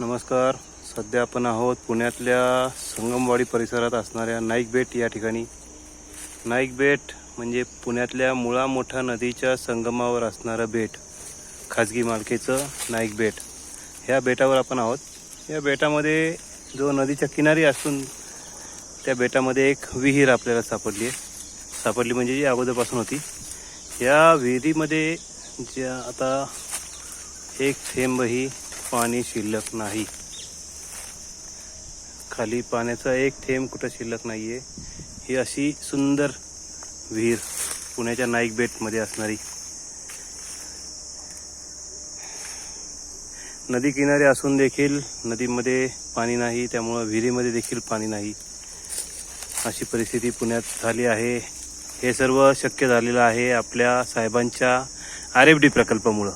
नमस्कार. सध्या आपण आहोत पुण्यातल्या संगमवाडी परिसरात असणाऱ्या नाईक बेट या ठिकाणी. नाईक बेट म्हणजे पुण्यातल्या मुळा मोठा नदीच्या संगमावर असणारं बेट. खाजगी मालकीचं नाईक बेट. ह्या बेटावर आपण आहोत. या बेटामध्ये जो नदीच्या किनारी असून त्या बेटामध्ये एक विहीर आपल्याला सापडली आहे. सापडली म्हणजे जी अगोदरपासून होती. या विहिरीमध्ये ज्या आता एक थेंबही पाणी शिल्लक नाही. खाली पाण्याचा एक थेंब कुठं शिल्लक नाही आहे ही अशी सुंदर विहीर पुण्याच्या नाईक बेटमध्ये असणारी. नदी किनारे असून देखील नदीमध्ये पाणी नाही त्यामुळं विहिरीमध्ये देखील पाणी नाही. अशी परिस्थिती पुण्यात झाली आहे. हे सर्व शक्य झालेलं आहे आपल्या साहेबांच्या आर एफ डी प्रकल्पामुळं.